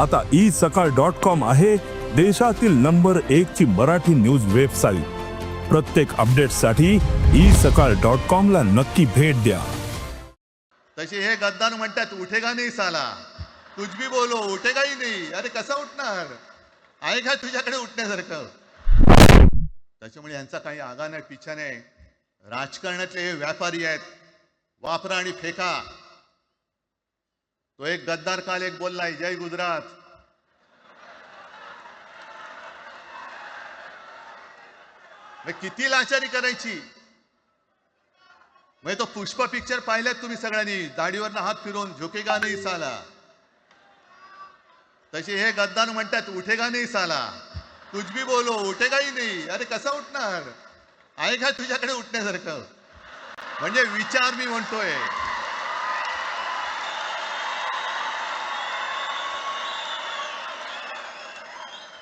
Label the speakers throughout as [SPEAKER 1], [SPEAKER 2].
[SPEAKER 1] आता ई सकाळ dot com आहे देशातील नंबर एक ची मराठी न्यूज वेबसाईट. प्रत्येक अपडेटसाठी ई सकाळ डॉट कॉम ला नक्की भेट द्या.
[SPEAKER 2] तसे हे गद्दार म्हणतात उठेगा नाही साला? तुझ भी बोलो उठेगाही नाही? अरे कसा उठणार? आहे का तुझ्याकडे उठण्यासारखं? त्याच्यामुळे यांचा काही आगा नाही पिछा नाही. राजकारणातले हे व्यापारी आहेत. वापरा आणि फेका. तो एक गद्दार काल एक बोललाय जय गुजरात. मग किती लाचारी करायची? म्हणजे तो पुष्प पिक्चर पाहिलेत तुम्ही सगळ्यांनी. दाढीवरनं हात फिरवून झुकेगा नाही साला. तसे हे गद्दार म्हणतात उठेगा नाही साला. तुझ भी बोलो उठेगाही नाही अरे कसा उठणार? आहे का तुझ्याकडे उठण्यासारखं? म्हणजे विचार मी म्हणतोय.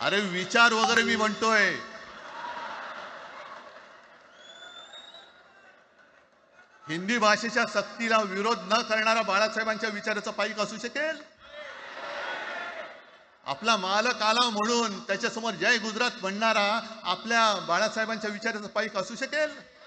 [SPEAKER 2] अरे विचार वगैरे मी म्हणतोय. हिंदी भाषेच्या सक्तीला विरोध न करणारा बाळासाहेबांच्या विचाराचा पाईक असू शकेल? आपला मालक आला म्हणून त्याच्यासमोर जय गुजरात म्हणणारा आपल्या बाळासाहेबांच्या विचाराचा पाईक असू शकेल?